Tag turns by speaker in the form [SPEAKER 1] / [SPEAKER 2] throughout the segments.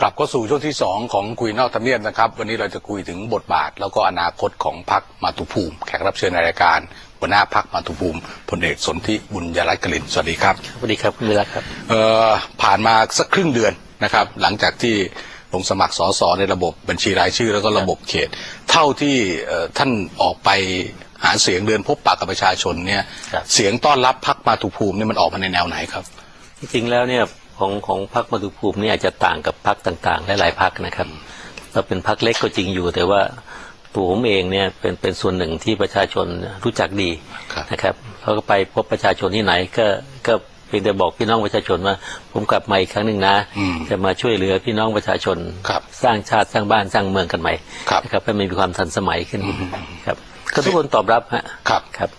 [SPEAKER 1] กลับเข้าสู่ช่วงที่ 2 ของคุยนอกทำเนียบนะครับ วันนี้เราจะคุยถึงบทบาท แล้วก็อนาคตของพรรคมาตุภูมิ แขกรับเชิญในรายการหัวหน้าพรรคมาตุภูมิพลเอกสนธิบุญยรัตน์กลินสวัสดีครับ
[SPEAKER 2] สวัสดีครับคุณวิรัตครับ
[SPEAKER 1] เอ่อผ่านมาสักครึ่งเดือนนะครับ หลังจากที่ลงสมัครสสในระบบบัญชีรายชื่อ แล้วก็ระบบเขต เท่าที่เอ่อท่านออกไปหาเสียงเดินพบปะกับประชาชนเนี่ย
[SPEAKER 2] ครับ
[SPEAKER 1] เสียงต้อนรับพรรคมาตุภูมิเนี่ยมันออกมาในแนวไหนครับ
[SPEAKER 2] จริงๆแล้วเนี่ยของของพรรคมาตุภูมินี่อาจจะต่างกับพรรคต่างๆ หลายๆพรรคนะครับเราเป็นพรรคเล็กก็จริงอยู่ แต่ว่าตัวผมเองเนี่ยเป็นเป็นส่วนหนึ่งที่ประชาชนรู้จักดี
[SPEAKER 1] ครับ
[SPEAKER 2] นะครับเขาก็ไปพบประชาชนที่ไหนก็ก็เพียงแต่บอกพี่น้องประชาชนว่าผมกลับมาอีกครั้งหนึ่งนะ
[SPEAKER 1] อืม
[SPEAKER 2] จะมาช่วยเหลือพี่น้องประชาชน
[SPEAKER 1] ครับ
[SPEAKER 2] สร้างชาติสร้างบ้านสร้างเมืองกันใหม่
[SPEAKER 1] ครับ
[SPEAKER 2] นะครับให้มันมีความทันสมัยขึ้นครับก็ทุกคนตอบรับฮะ
[SPEAKER 1] ครับ
[SPEAKER 2] ครับ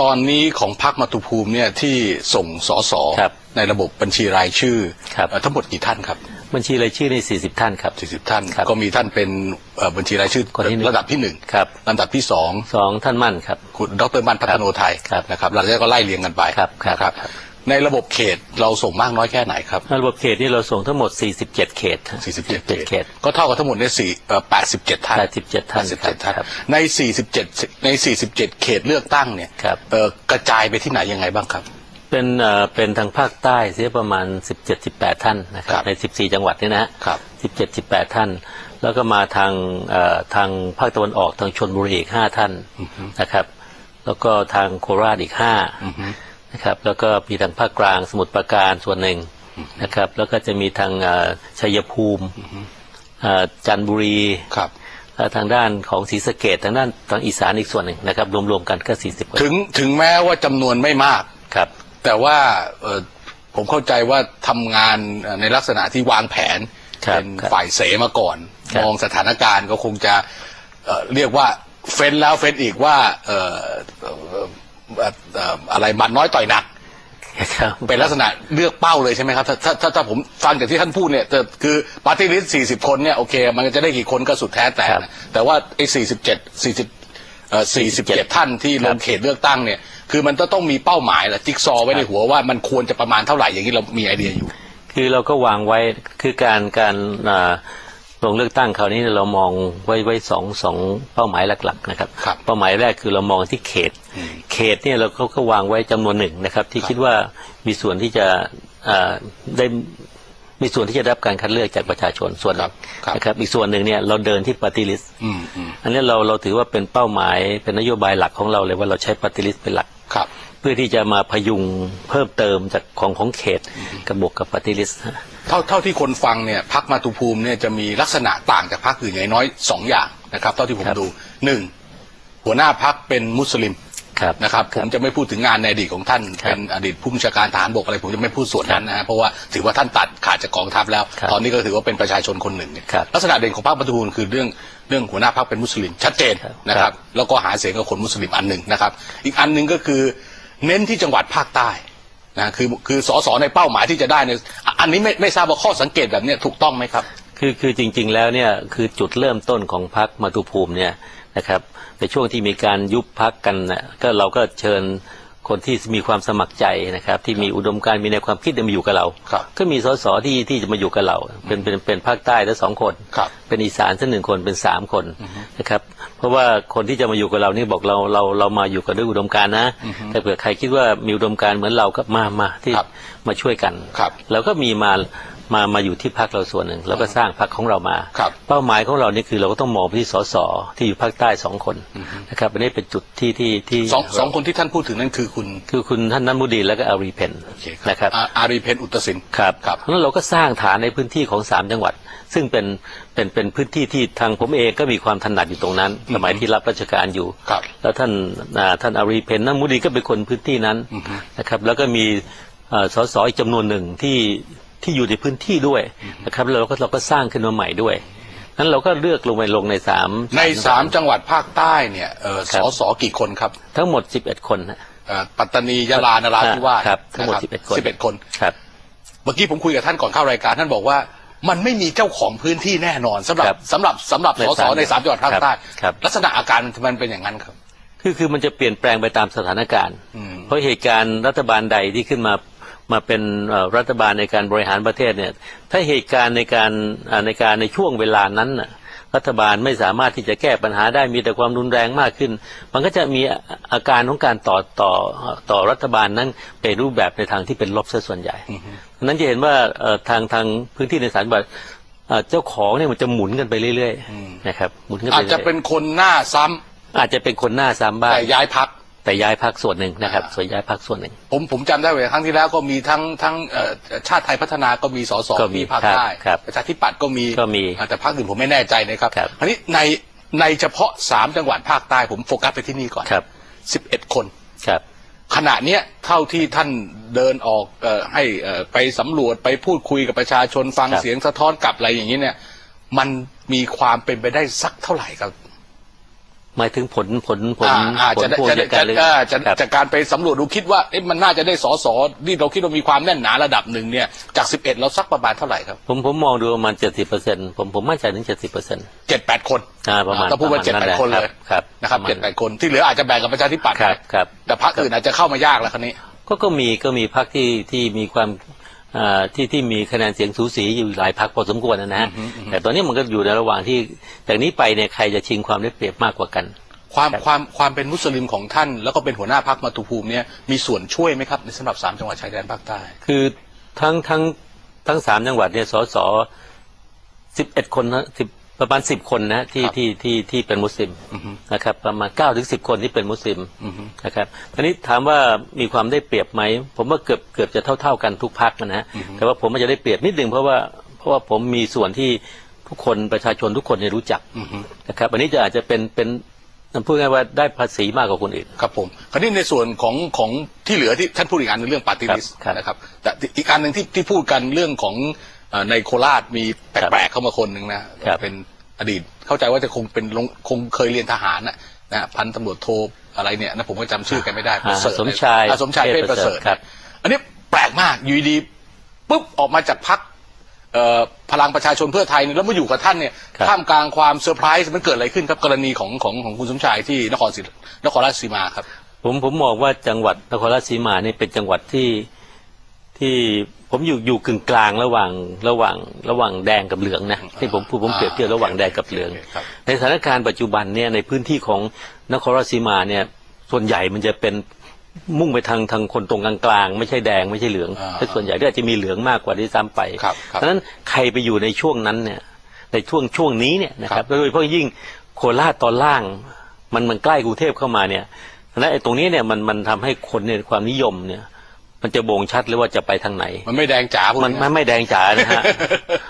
[SPEAKER 1] ตอนนี้ของพรรคมาตุภูมิเนี่ยที่ส่งสส
[SPEAKER 2] ครับ
[SPEAKER 1] ในระบบบัญชีรายชื่อ
[SPEAKER 2] ครับ
[SPEAKER 1] เอ่อทั้งหมดกี่ท่านครับ
[SPEAKER 2] บัญชีรายชื่อใน 40 ท่านครับ
[SPEAKER 1] 40 ท่าน
[SPEAKER 2] ครับ
[SPEAKER 1] ก็มีท่านเป็นเอ่อบัญชีรายชื่อ
[SPEAKER 2] คนที่หนึ่ง
[SPEAKER 1] ระดับที่หนึ่ง
[SPEAKER 2] ครับ
[SPEAKER 1] ลำดับที่สอง
[SPEAKER 2] สองท่านมั่นครับ
[SPEAKER 1] คุณดรมันพัฒโนไทย
[SPEAKER 2] ครับ
[SPEAKER 1] นะครับหลังจากนั้นก็ไล่เรียงกันไป
[SPEAKER 2] ครับครับ
[SPEAKER 1] นะครับ ในระบบเขตเราส่งมากน้อยแค่ไหนครับ
[SPEAKER 2] ระบบเขตนี่เราส่งทั้งหมด 47 เขต
[SPEAKER 1] 47
[SPEAKER 2] เขต
[SPEAKER 1] ก็เท่ากับทั้งหมดเนี่ยสี่เอ่อ87 ท่าน
[SPEAKER 2] 87ท่าน
[SPEAKER 1] 87ท่าน
[SPEAKER 2] ครับ
[SPEAKER 1] ใน 47 ใน 47 เขตเลือกตั้งเนี่ย
[SPEAKER 2] ครับ
[SPEAKER 1] เอ่อกระจายไปที่ไหนยังไงบ้างครับ
[SPEAKER 2] เป็นเอ่อเป็นทางภาคใต้เสียประมาณ 17-18 ท่านนะครั
[SPEAKER 1] ครับบ
[SPEAKER 2] ใน 14 จังหวัดนี่นะฮะ
[SPEAKER 1] ครับ
[SPEAKER 2] 17-18 ท่าน แล้วก็มาทางเอ่อทางภาคตะวันออกทางชนบุรีอีก 5 ท่านนะครับ แล้วก็ทางโคราชอีก 5 นะครับแล้วก็มีทางภาคกลางสมุทรปราการส่วนหนึ่งนะครับ แล้วก็จะมีทางเอ่อชัยภูมิเอ่อจันทบุรี
[SPEAKER 1] ครับ
[SPEAKER 2] และทางด้านของศรีสะเกดทางด้านทางอีสานอีกส่วนหนึ่งนะครับ รวมๆกันก็40กว่า
[SPEAKER 1] ถึงถึงแม้ว่าจำนวนไม่มาก
[SPEAKER 2] ครับ
[SPEAKER 1] แต่ว่าเอ่อผมเข้าใจว่าทำงานเอ่อในลักษณะที่วางแผน
[SPEAKER 2] ครับ
[SPEAKER 1] เป็น
[SPEAKER 2] ครับ
[SPEAKER 1] ฝ่ายเสมาก่อน
[SPEAKER 2] ครับ
[SPEAKER 1] มองสถานการณ์ก็คงจะเอ่อเรียกว่าเฟ้นแล้วเฟ้นอีกว่าเอ่อเอ่อเอ่อเอ่ออะไรหมัดน้อยต่อยหนัก
[SPEAKER 2] ครับ
[SPEAKER 1] เป็นลักษณะเลือกเป้าเลยใช่ไหมครับถ้าถ้าถ้าถ้าผมฟังจากที่ท่านพูดเนี่ยแต่คือปาร์ตี้ลิสต์สี่สิบคนเนี่ยโอเค มันจะได้กี่คนก็สุดแท้แต่
[SPEAKER 2] ครับ
[SPEAKER 1] นะแต่ว่าไอ้สี่สิบเจ็ดสี่สิบเอ่อสี่สิบเจ็ดท่านที่ลงเขตเลือกตั้งเนี่ย คือมันจะต้องมีเป้าหมายแหละจิ๊กซอว์ไว้ในหัวว่ามันควรจะประมาณเท่าไหร่อย่างนี้เรามีไอเดียอยู่
[SPEAKER 2] คือเราก็วางไว้คือการการอ่า ลงเลือกตั้งคราวนี้เรามองไว้ไว้สองสองเป้าหมายหลักๆนะครับ
[SPEAKER 1] ครับ
[SPEAKER 2] เป้าหมายแรกคือเรามองที่เขต เขตเนี่ยเราก็ก็วางไว้จำนวนหนึ่งนะครับ ที่คิดว่ามีส่วนที่จะอ่าได้มีส่วนที่จะได้รับการคัดเลือกจากประชาชนส่วนหนึ่ง
[SPEAKER 1] ครับ
[SPEAKER 2] นะครับอีกส่วนหนึ่งเนี่ยเราเดินที่ปฏิริษ
[SPEAKER 1] อืมอืม
[SPEAKER 2] อันนี้เราเราถือว่าเป็นเป้าหมายเป็นนโยบายหลักของเราเลยว่าเราใช้ปฏิริษเป็นหลัก
[SPEAKER 1] ครับ
[SPEAKER 2] เพื่อที่จะมาพยุงเพิ่มเติมจากของของเขตกับบวกกับปฏิริษ
[SPEAKER 1] เท่าเท่าที่คนฟังเนี่ยพักมาตุภูมิเนี่ยจะมีลักษณะต่างจากพรรคอื่นอย่างน้อยสองอย่างนะครับ เท่าที่ผม
[SPEAKER 2] ครับ
[SPEAKER 1] ดูหนึ่งหัวหน้าพักเป็นมุสลิม
[SPEAKER 2] ครับ
[SPEAKER 1] นะครับผมจะไม่พูดถึงงานในอดีตของท่าน
[SPEAKER 2] ครับ
[SPEAKER 1] เป็นอดีตผู้บัญชาการทหารบกอะไรผมจะไม่พูดส่วนนั้นนะฮะเพราะว่าถือว่าท่านตัดขาดจากกองทัพแล้ว
[SPEAKER 2] ครับ
[SPEAKER 1] ตอนนี้ก็ถือว่าเป็นประชาชนคนหนึ่งเนี่ย
[SPEAKER 2] ครับ
[SPEAKER 1] ลักษณะเด่นของพรรคประตูนคือเรื่องเรื่องหัวหน้าพรรคเป็นมุสลิมชัดเจน
[SPEAKER 2] ครับ
[SPEAKER 1] นะค
[SPEAKER 2] ครั
[SPEAKER 1] รับบแล้วก็หาเสียงกับคนมุสลิมอันหนึ่งนะครับ อีกอันหนึ่งก็คือเน้นที่จังหวัดภาคใต้ นะคือคือสสในเป้าหมายที่จะได้เนี่ยอันนี้ไม่ไม่ทราบว่าข้อสังเกตแบบนี้ถูกต้องไหมครับ
[SPEAKER 2] คือคือจริง ๆ แล้วเนี่ยคือจุดเริ่มต้นของพักมาตุภูมิเนี่ยนะครับในช่วงที่มีการยุบพักกันนะก็เราก็เชิญ คนที่มีความสมัครใจนะครับ ที่มีอุดมการณ์มีแนวความคิดเนี่ยมาอยู่กับเรา
[SPEAKER 1] ครับ
[SPEAKER 2] ก็มีสสที่ที่จะมาอยู่กับเรา เป็นเป็นเป็นภาคใต้ทั้งสองคน
[SPEAKER 1] ครับ
[SPEAKER 2] เป็นอีสานสักหนึ่งคนเป็นสามคนนะครับเพราะว่าคนที่จะมาอยู่กับเรานี่บอกเราเราเรามาอยู่กันด้วยอุดมการณ์นะ แต่เผื่อใครคิดว่ามีอุดมการณ์เหมือนเราก็มามาที่
[SPEAKER 1] ครับ
[SPEAKER 2] มาช่วยกัน
[SPEAKER 1] ครับ
[SPEAKER 2] แล้วก็มีมา มามาอยู่ที่พักเราส่วนหนึ่งแล้วก็สร้างพักของเรามา
[SPEAKER 1] ครับ
[SPEAKER 2] เป้าหมายของเรานี่คือเราก็ต้องมองไปที่สสที่อยู่ภาคใต้สองคนนะครับอันนี้เป็นจุดที่ที่ที่
[SPEAKER 1] สองสองคนที่ท่านพูดถึงนั่นคือคุณ
[SPEAKER 2] คือคุณท่านนันมุดีนแล้วก็อารีเพน
[SPEAKER 1] โอเค
[SPEAKER 2] นะครับ
[SPEAKER 1] อาอารีเพนอุตสิน
[SPEAKER 2] ครับ
[SPEAKER 1] ครับ
[SPEAKER 2] เพราะฉะนั้นเราก็สร้างฐานในพื้นที่ของสามจังหวัด ซึ่งเป็นเป็นเป็นพื้นที่ที่ทางผมเองก็มีความถนัดอยู่ตรงนั้น สมัยที่รับราชการอยู่
[SPEAKER 1] ครับ
[SPEAKER 2] แล้วท่านอ่าท่านอารีเพนนันมุดีก็เป็นคนพื้นที่นั้นนะครับแล้วก็มีเอ่อสสอีกจำนวนหนึ่งที่ ที่อยู่ในพื้นที่ด้วยนะครับแล้วเราก็เราก็สร้างขึ้นมาใหม่ด้วยนั้นเราก็เลือกลงไปลงในสาม
[SPEAKER 1] ในสามจังหวัดภาคใต้เนี่ยเอ่อ
[SPEAKER 2] ค
[SPEAKER 1] ส
[SPEAKER 2] รับ
[SPEAKER 1] สกี่คนครับ
[SPEAKER 2] ทั้งหมด11คนนะ
[SPEAKER 1] เอ่อปัตตานียะลานราธิวาส
[SPEAKER 2] ครับทั้งหมด
[SPEAKER 1] นะ
[SPEAKER 2] 11คน
[SPEAKER 1] สิบเอ็ดคน
[SPEAKER 2] ครับ
[SPEAKER 1] เมื่อกี้ผมคุยกับท่านก่อนเข้ารายการท่านบอกว่ามันไม่มีเจ้าของพื้นที่แน่นอนสำหรับ
[SPEAKER 2] ครับ
[SPEAKER 1] สำหรับสำหรับ
[SPEAKER 2] ใน
[SPEAKER 1] สส
[SPEAKER 2] สาม
[SPEAKER 1] ในสามจังหวัดภาคใต้
[SPEAKER 2] ครับ
[SPEAKER 1] ลักษณะอาการมันเป็นอย่างนั้นครับ
[SPEAKER 2] คือคือมันจะเปลี่ยนแปลงไปตามสถานการณ์
[SPEAKER 1] อืม
[SPEAKER 2] เพราะเหตุการณ์รัฐบาลใดที่ขึ้นมา มาเป็นเอ่อรัฐบาลในการบริหารประเทศเนี่ยถ้าเหตุการณ์ในการอ่าในการในช่วงเวลานั้นน่ะรัฐบาลไม่สามารถที่จะแก้ปัญหาได้มีแต่ความรุนแรงมากขึ้น มันก็จะมีอาการของการต่อต่อต่อรัฐบาลนั้นเป็นรูปแบบในทางที่เป็นลบซะส่วนใหญ่ดังนั้นจะเห็นว่าเอ่อทางทางพื้นที่ในสารบัตรเอ่อเจ้าของเนี่ยมันจะหมุนกันไปเรื่อยๆนะครับหมุนกันไป
[SPEAKER 1] อาจ
[SPEAKER 2] รื่ยๆ
[SPEAKER 1] จะเป็นคนหน้าซ้ำ
[SPEAKER 2] อาจจะเป็นคนหน้าซ้ำบ้าง
[SPEAKER 1] แต่ย้ายพัก
[SPEAKER 2] แต่ย้ายพักส่วนหนึ่งนะครับ
[SPEAKER 1] อ่า
[SPEAKER 2] ส่วนย้ายพักส่วนหนึ่ง
[SPEAKER 1] ผมผมจำได้เลยครั้งที่แล้วก็มีทั้งทั้งเอ่อชาติไทยพัฒนาก็มีสส
[SPEAKER 2] ก็มี
[SPEAKER 1] ที่ภาค
[SPEAKER 2] ครับ
[SPEAKER 1] ใต้
[SPEAKER 2] ครับ
[SPEAKER 1] ประชาธิปัตย์ก็มี
[SPEAKER 2] ก็มี
[SPEAKER 1] อ่าแต่ภาคอื่นผมไม่แน่ใจนะครับ
[SPEAKER 2] ครับ
[SPEAKER 1] อันนี้ในในเฉพาะสามจังหวัดภาคใต้ผมโฟกัสไปที่นี่ก่อน
[SPEAKER 2] ครับ
[SPEAKER 1] สิบเอ็ดคน
[SPEAKER 2] ครับ
[SPEAKER 1] ขณะเนี้ยเท่าที่ท่านเดินออกเอ่อให้เอ่อไปสำรวจไปพูดคุยกับประชาชนฟัง
[SPEAKER 2] ครับ
[SPEAKER 1] เสียงสะท้อนกลับอะไรอย่างนี้เนี่ย มันมีความเป็นไปได้สักเท่าไหร่ครับ
[SPEAKER 2] หมายถึงผลผลผล
[SPEAKER 1] อ่าอ่า
[SPEAKER 2] ผล
[SPEAKER 1] จะได้
[SPEAKER 2] พวง
[SPEAKER 1] จะได้
[SPEAKER 2] จากการเลือก
[SPEAKER 1] จะอ่าจะ
[SPEAKER 2] ครับ
[SPEAKER 1] จากการไปสำรวจดูคิดว่าเอ๊ะมันน่าจะได้สอสอที่เราคิดว่ามีความแน่นหนาระดับหนึ่งเนี่ยจากสิบเอ็ดเราสักประมาณเท่าไหร่ครับ
[SPEAKER 2] ผมผมมองดูประมาณเจ็ดสิบเปอร์เซ็นต์ผมผมมั่นใจถึงเจ็ดสิบเปอร์เซ็นต์
[SPEAKER 1] เจ็ดแปดคน
[SPEAKER 2] อ่าประมาณ
[SPEAKER 1] ถ้าพูดว่า
[SPEAKER 2] ป
[SPEAKER 1] เจ็ด
[SPEAKER 2] ระ
[SPEAKER 1] แป
[SPEAKER 2] มาณ
[SPEAKER 1] ดคนเลย
[SPEAKER 2] ครับ
[SPEAKER 1] นะครับ
[SPEAKER 2] ประมาณ
[SPEAKER 1] เจ็ดแปดคนที่เหลืออาจจะแบ่งกับประชาธิปัตย์
[SPEAKER 2] ครับ
[SPEAKER 1] ไป
[SPEAKER 2] ครับ
[SPEAKER 1] แต่พรรคอื่นอาจจะเข้ามายากแล้วคันนี้
[SPEAKER 2] ก็ก็มีก็มีพรรคที่ที่มีความอ่าที่ที่มีคะแนนเสียงสูสีอยู่หลายพรรคพอสมควรนะฮะแต่ตอนนี้มันก็อยู่ในระหว่างที่ จากนี้ไปเนี่ยใครจะชิงความได้เปรียบมากกว่ากัน
[SPEAKER 1] ความ
[SPEAKER 2] ครับ
[SPEAKER 1] ความความเป็นมุสลิมของท่าน แล้วก็เป็นหัวหน้าพรรคมาตุภูมิเนี่ยมีส่วนช่วยไหมครับในสำหรับสามจังหวัดชายแดนภาคใต้
[SPEAKER 2] คือทั้งทั้งทั้งสามจังหวัดเนี่ยสสสิบเอ็ดคนนะสิบประมาณสิบคนนะที่
[SPEAKER 1] ครับ
[SPEAKER 2] ที่ที่ที่เป็นมุสลิมนะครับประมาณเก้าถึงสิบคนที่เป็นมุสลิมนะครับทีนี้ถามว่ามีความได้เปรียบไหมผมว่าเกือบเกือบจะเท่าเท่าๆกันทุกพักนะฮะแต่ว่าผมอาจจะได้เปรียบนิดนึงเพราะว่าเพราะว่าผมมีส่วนที่ ทุกคนประชาชนทุกคนเนี่ยรู้จักนะครับอันนี้จะอาจจะเป็นเป็นพูดง่ายๆว่าได้ภาษีมากกว่าคนอื่น
[SPEAKER 1] ครับผมคราวนี้ในส่วนของของที่เหลือที่ท่านพูดอีกอันหนึงเรื่องปาร์ตี้
[SPEAKER 2] ครับ
[SPEAKER 1] ลิส
[SPEAKER 2] ครับ
[SPEAKER 1] นะครับ แต่อีกอันหนึ่งที่ที่พูดกันเรื่องของเอ่อในโคราชมีแปลกๆเข้ามาคนหนึ่งนะครับเป็นอดีตเข้าใจว่าจะคงเป็นลงคงเคยเรียนทหารนะนะพันตำรวจโทอะไรเนี่ยนะผมก็จำชื่อแกันไม่ได้
[SPEAKER 2] อ่า
[SPEAKER 1] ประเสริฐ
[SPEAKER 2] สมชาย
[SPEAKER 1] อ่สมชายเพชรประเสริฐ
[SPEAKER 2] ครับ
[SPEAKER 1] อันนี้แปลกมากอยู่ดีๆปุ๊บออกมาจากพัก พลังประชาชนเพื่อไทยเนี่ยแล้วมาอยู่กับท่านเนี่ย
[SPEAKER 2] ครับ
[SPEAKER 1] ท่ามกลางความเซอร์ไพรส์มันเกิดอะไรขึ้นครับกรณีของของของคุณสมชายที่นครศรีนครราชสีมาครับ
[SPEAKER 2] ผมผมมองว่าจังหวัดนครราชสีมาเนี่ยเป็นจังหวัดที่ที่ผมอยู่อยู่กึ่งกลางระหว่างระหว่างระหว่างแดงกับเหลืองนะที่ผมพูดผมเปรียบเทียบระหว่างแดงกับเหลือง
[SPEAKER 1] โอเคครับ
[SPEAKER 2] ในสถานการณ์ปัจจุบันเนี่ยในพื้นที่ของนครราชสีมาเนี่ยส่วนใหญ่มันจะเป็น มุ่งไปทางทางคนตรงกลางๆไม่ใช่แดงไม่ใช่เหลือง
[SPEAKER 1] อ่า
[SPEAKER 2] แต่ส่วนใหญ่ก็อาจจะมีเหลืองมากกว่าที่ซ้ำไป
[SPEAKER 1] ครับครับ
[SPEAKER 2] ดังนั้นใครไปอยู่ในช่วงนั้นเนี่ย ในช่วงช่วงนี้เนี่ยนะค
[SPEAKER 1] ครั
[SPEAKER 2] รับบโดยเฉพาะยิ่งโคราชตอนล่าง มันมันใกล้กรุงเทพเข้ามาเนี่ยดังนั้นไอ้ตรงนี้เนี่ยมันมันทำให้คนเนี่ยความนิยมเนี่ย มันจะบ่งชัดเลยว่าจะไปทางไหน
[SPEAKER 1] มันไม่แดงจ๋าพูด
[SPEAKER 2] มัน
[SPEAKER 1] ง่ายๆ
[SPEAKER 2] มันไม่แดงจ๋านะฮะ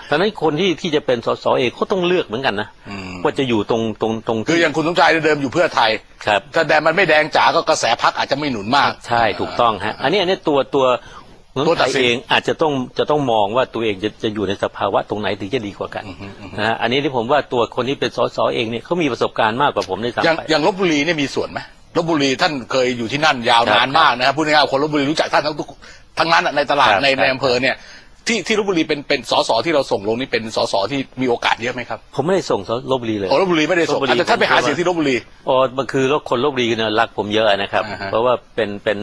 [SPEAKER 2] ดังนั้นคนที่ที่จะเป็นสสเอกเขาต้องเลือกเหมือนกันนะ
[SPEAKER 1] อืม
[SPEAKER 2] ว่าจะอยู่ตรงตรงตรง
[SPEAKER 1] คืออย่างคุณสมชายเดิมอยู่เพื่อไทย
[SPEAKER 2] ครับ
[SPEAKER 1] ถ้าแดงมันไม่แดงจ๋าก็กระแสพักอาจจะไม่หนุนมาก
[SPEAKER 2] ใช่ถูกต้องฮะ อันนี้อันนี้ตัวตัวเมือง
[SPEAKER 1] ตัว
[SPEAKER 2] ไท
[SPEAKER 1] ตัด
[SPEAKER 2] ย
[SPEAKER 1] สิน
[SPEAKER 2] เองอาจจะต้องจะต้องมองว่าตัวเองจะจะอยู่ในสภาวะตรงไหนถึงจะดีกว่ากันนะฮะอันนี้ที่ผมว่าตัวคนที่เป็นสสเองเนี่ยเขามีประสบการณ์มากกว่าผมได้
[SPEAKER 1] อย่าง
[SPEAKER 2] ซ้ำไป
[SPEAKER 1] อย่างลบบุรีเนี่ยมีส่วนไหมลบบุรีท่านเคยอยู่ที่นั่นยาวนาน
[SPEAKER 2] ครับ
[SPEAKER 1] มากนะครับพูดง่ายๆคนลบบุรีรู้จักท่านทั้งทุกทั้งนั้นอะในตลาด
[SPEAKER 2] ครับ
[SPEAKER 1] ใน
[SPEAKER 2] ครับ
[SPEAKER 1] ในอำเภอเนี่ย ที่ที่ลบบุรีเป็นเป็นสสที่เราส่งลงนี่เป็นสสที่มีโอกาสเยอะไหมครับ
[SPEAKER 2] ผมไม่ได้ส่งลบบุรีเลย
[SPEAKER 1] โอ้ลบบุรีไม่ได้ส่ง
[SPEAKER 2] ลพบุรี
[SPEAKER 1] อาจจะท่านไปหาเสียงที่ลบบุรี
[SPEAKER 2] อ๋อมันคือแล้วคนลบบุรีเนี่ยรักผมเยอะนะครับ
[SPEAKER 1] อ่าฮะ
[SPEAKER 2] เพราะว่าเป็นเป็น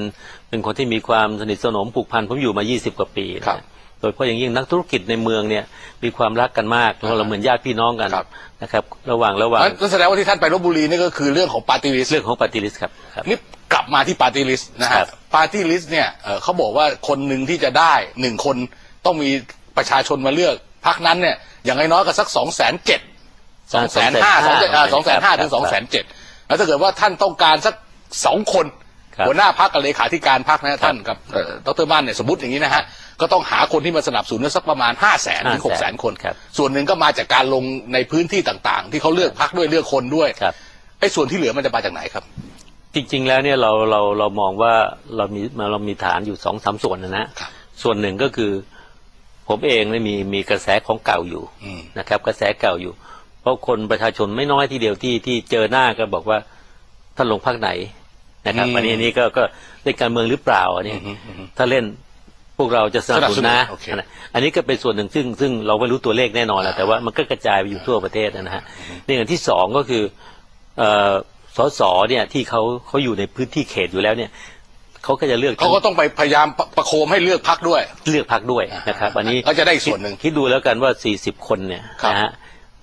[SPEAKER 2] เป็นคนที่มีความสนิทสนมผูกพันผมอยู่มา 20 กว่าปีนะครับโดยเฉพาะอย่างยิ่งนักธุรกิจในเมืองเนี่ยมีความรักกันมากแล้วเราเหมือนญาติพี่น้องกัน
[SPEAKER 1] ครับ
[SPEAKER 2] นะครับระหว่างระหว่าง
[SPEAKER 1] นั่นแสดงว่าที่ท่านไปลบบุรีนี่ก็คือเรื่องของปาร์ตี้ลิส
[SPEAKER 2] เรื่องของปฏิริษีครับครับ
[SPEAKER 1] นี่กลับมาที่ปาร์ตี้ลิสต์นะ
[SPEAKER 2] ครั
[SPEAKER 1] ฮะ
[SPEAKER 2] บ
[SPEAKER 1] ปาร์ตี้ลิสต์เนี่ยเอ่อเขาบอกว่าคนหนึ่งที่จะได้หนึ่งคน ต้องมีประชาชนมาเลือกพักนั้นเนี่ยอย่างน้อยๆก็สักสองแสนเจ็ดสองแสนห้าสองแสนสองแสนห้าถึงสองแสนเจ็ดแล้วถ้าเกิดว่าท่านต้องการสักสองคน
[SPEAKER 2] ครับ
[SPEAKER 1] หัวหน้าพักกับเลขาธิการพักนะท่านกับเอ่อดรมั่นเนี่ยสมมติอย่างนี้นะฮะก็ต้องหาคนที่มาสนับสนุนสักประมาณห้าแสนถึงหกแสนคน
[SPEAKER 2] ครับ
[SPEAKER 1] ส่วนหนึ่งก็มาจากการลงในพื้นที่ต่างๆ ที่เขาเลือกพักด้วยเลือกคนด้วย
[SPEAKER 2] ครับ
[SPEAKER 1] ไอ้ส่วนที่เหลือมันจะมาจากไหนครับ
[SPEAKER 2] จริง ๆ แล้วเนี่ยเราเราเรามองว่าเรามีเรามีฐานอยู่สองสามส่วนนะนะครับส่วนหนึ่งก็คือ ผมเองเนี่ยมีมีกระแสของเก่าอยู่
[SPEAKER 1] อืม
[SPEAKER 2] นะครับ กระแสเก่าอยู่ เพราะคนประชาชนไม่น้อยทีเดียวที่ที่เจอหน้าก็บอกว่าท่านลงพักไหนนะครับ
[SPEAKER 1] อืม
[SPEAKER 2] อันนี้อันนี้ก็ก็เล่นการเมืองหรือเปล่าอันนี้
[SPEAKER 1] อือฮึอือฮึ
[SPEAKER 2] ถ้าเล่นพวกเราจะสนับสนุนนะ
[SPEAKER 1] สนับสนุนโอเค
[SPEAKER 2] อันนี้ก็เป็นส่วนหนึ่งซึ่งซึ่งเราไม่รู้ตัวเลขแน่นอนแหละแต่ว่ามันก็กระจายไปอยู่ทั่วประเทศนะฮะนี่อย่างที่สองก็คือเอ่อสสเนี่ยที่เขาเขาอยู่ในพื้นที่เขตอยู่แล้วเนี่ย เขาก็จะเลือก
[SPEAKER 1] เขาก็ต้องไปพยายามประประโคมให้เลือกพักด้วย
[SPEAKER 2] เลือกพักด้วยนะครับ อันนี้
[SPEAKER 1] ก็จะได้อีกส่วนหนึ่ง
[SPEAKER 2] คิดดูแล้วกันว่า 40 คนเนี่ย
[SPEAKER 1] ครับ
[SPEAKER 2] นะฮะ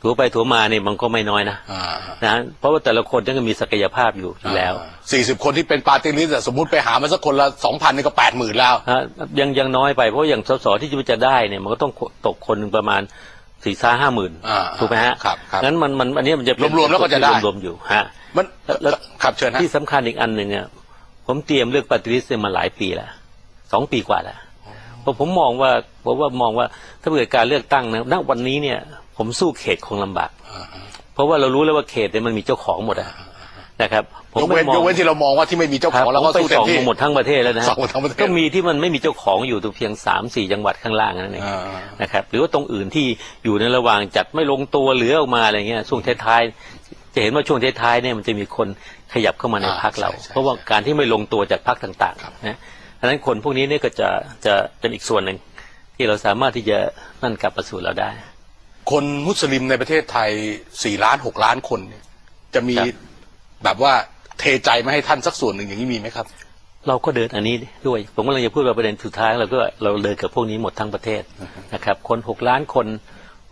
[SPEAKER 2] ถัวไปถัวมาเนี่ยมันก็ไม่น้อยนะ
[SPEAKER 1] อ่า
[SPEAKER 2] นะเพราะว่าแต่ละคนก็มีศักยภาพอยู่อยู่แล้ว
[SPEAKER 1] สี่สิบคนที่เป็นปาร์ตี้ลิสต์อะสมมติไปหามาสักคนละสองพันนี่ก็แปดหมื่นแล้ว
[SPEAKER 2] ฮะยังยังน้อยไปเพราะอย่างสสที่จะได้เนี่ยมันก็ต้องตกคนหนึ่งประมาณสี่ซ่าห้าหมื่น
[SPEAKER 1] อ่า
[SPEAKER 2] ถูกไหมฮะ
[SPEAKER 1] ครับครับ
[SPEAKER 2] งั้นมันมันอันนี้มันจะเป็น
[SPEAKER 1] รวมๆแล้วก็จะได้
[SPEAKER 2] รวมๆอยู่ฮะ
[SPEAKER 1] มัน
[SPEAKER 2] แล้ว
[SPEAKER 1] ครับเชิญฮะ
[SPEAKER 2] ที่สำคัญอีกอันหนึ่งอะ ผมเตรียมเลือกปฏิริษีมาหลายปีแล้วสองปีกว่าแล้วเพราะผมมองว่าผมว่ามองว่าถ้าเกิดการเลือกตั้งนะณวันนี้เนี่ย ผมสู้เขตคงลำบากเพราะว่าเรารู้แล้วว่าเขตเนี่ยมันมีเจ้าของหมดอะนะครับผม
[SPEAKER 1] ยกเว้น
[SPEAKER 2] ไม่มอง
[SPEAKER 1] ยกเว้นที่เรามองว่าที่ไม่มีเจ้า
[SPEAKER 2] ค
[SPEAKER 1] ข
[SPEAKER 2] รับ
[SPEAKER 1] องเราก็
[SPEAKER 2] ผมไป
[SPEAKER 1] สู้เต็
[SPEAKER 2] ส่
[SPEAKER 1] ม
[SPEAKER 2] อง
[SPEAKER 1] ที่
[SPEAKER 2] มาหมดทั้งประเทศแล้วนะฮะ
[SPEAKER 1] ส่องหมดทั้งประเทศ
[SPEAKER 2] ก็มีที่มันไม่มีเจ้าของอยู่ตรงเพียงสามสี่จังหวัดข้างล่างนั่นเอง
[SPEAKER 1] อ่า
[SPEAKER 2] นะครับหรือว่าตรงอื่นที่อยู่ในระหว่างจัดไม่ลงตัวเหลือออกมาอะไรเงี้ยช่วงท้ายๆ จะเห็นว่าช่วงท้ายๆเนี่ยมันจะมีคนขยับเข้ามาใน
[SPEAKER 1] อ่า
[SPEAKER 2] พักเรา
[SPEAKER 1] ใช่ใช่
[SPEAKER 2] เพราะว่าการที่ไม่ลงตัวจากพักต่าง
[SPEAKER 1] ครับ
[SPEAKER 2] ๆนะดังนั้นคนพวกนี้เนี่ยก็จะจะเป็นอีกส่วนหนึ่งที่เราสามารถที่จะนั่นกลับมาสู่เราได้
[SPEAKER 1] คนมุสลิมในประเทศไทยสี่ล้านหกล้านคนเนี่ยจะมี
[SPEAKER 2] ครับ
[SPEAKER 1] แบบว่าเทใจไม่ให้ท่านสักส่วนหนึ่งอย่างนี้มีไหมครับ
[SPEAKER 2] เราก็เดินอันนี้ด้วย ผมกำลังจะพูดว่าประเด็นสุดท้ายเราก็เราเดินกับพวกนี้หมดทั้งประเทศนะครับ คนหกล้านคน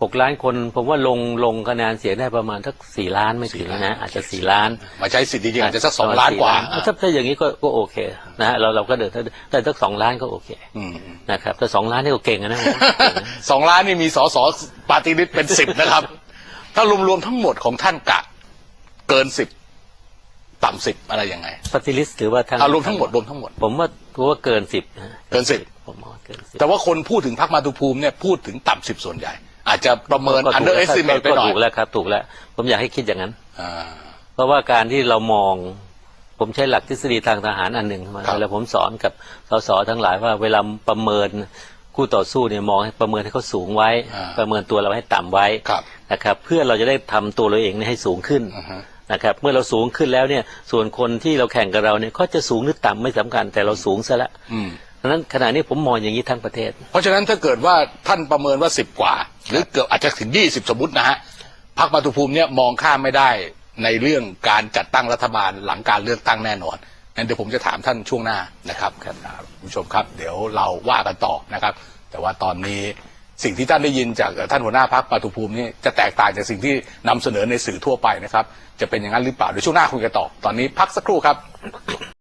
[SPEAKER 2] หกล้านคน ผมว่าลงลงคะแนนเสียงได้ประมาณสักสี่ล้านไม่ถึงนะอาจจะสี่ล้าน
[SPEAKER 1] มาใช้สิทธิ์จริงๆอาจจะสักสองล้านกว่า
[SPEAKER 2] ถ้าถ้าอย่างนี้ก็ก็โอเคนะฮะเราเราก็เดินถ้าได้สักสองล้านก็โอเค
[SPEAKER 1] อืม
[SPEAKER 2] นะครับถ้าสองล้านนี่ก็เก่งอะนะ
[SPEAKER 1] สองล้านนี่มีสอสอปาร์ตี้ลิสต์เป็นสิบนะครับ ถ้ารวมๆทั้งหมดของท่านกะ เกินสิบต่ำสิบอะไรยังไง
[SPEAKER 2] ปฏิริษีหรือว่าทาง
[SPEAKER 1] อารวมทั้งหมดรวมทั้งหมด
[SPEAKER 2] ผมว่าผมว่าเกินสิบนะ
[SPEAKER 1] เกิน10
[SPEAKER 2] ผมว่าเกินสิบ
[SPEAKER 1] แต่ว่าคนพูดถึงพรรคมาตุภูมิเนี่ยพูดถึงต่ำสิบส่วนใหญ่ อาจจะประเมิน
[SPEAKER 2] ก็ถูก
[SPEAKER 1] under
[SPEAKER 2] แล้ว
[SPEAKER 1] estimate ไปหน่อย
[SPEAKER 2] ก็ถูกแล้วครับ ถูกแล้ว ผมอยากให้คิดอย่างนั้น
[SPEAKER 1] อ่า
[SPEAKER 2] เพราะว่าการที่เรามอง ผมใช้หลักทฤษฎีทางทหารอันหนึ่งมา
[SPEAKER 1] ครับ
[SPEAKER 2] เวลาผมสอนกับสสทั้งหลายว่าเวลาประเมินคู่ต่อสู้เนี่ยมองให้ประเมินให้เขาสูงไว้
[SPEAKER 1] อ่า
[SPEAKER 2] ประเมินตัวเราให้ต่ำไว้
[SPEAKER 1] ครับ
[SPEAKER 2] นะครับ เพื่อเราจะได้ทำตัวเราเองเนี่ยให้สูงขึ้น
[SPEAKER 1] อือฮึ
[SPEAKER 2] นะครับ เมื่อเราสูงขึ้นแล้วเนี่ย ส่วนคนที่เราแข่งกับเราเนี่ยก็จะสูงหรือต่ำไม่สำคัญแต่เราสูงซะละ
[SPEAKER 1] อืม
[SPEAKER 2] ดังนั้นขณะนี้ผมมองอย่างนี้ทั้งประเทศ
[SPEAKER 1] เพราะฉะนั้นถ้าเกิดว่าท่านประเมินว่าสิบกว่า หรือเกือบอาจจะถึงยี่สิบสมมตินะฮะพรรคมาตุภูมิเนี่ยมองข้ามไม่ได้ในเรื่องการจัดตั้งรัฐบาลหลังการเลือกตั้งแน่นอนงั้นเดี๋ยวผมจะถามท่านช่วงหน้านะครับครับคุณผู้ชมครับ เดี๋ยวเราว่ากันต่อนะครับ แต่ว่าตอนนี้สิ่งที่ท่านได้ยินจากท่านหัวหน้าพรรคปาตุภูมินี่จะแตกต่างจากสิ่งที่นำเสนอในสื่อทั่วไปนะครับ จะเป็นอย่างนั้นหรือเปล่าเดี๋ยวช่วงหน้าคุยกันต่อ ตอนนี้พักสักครู่ครับ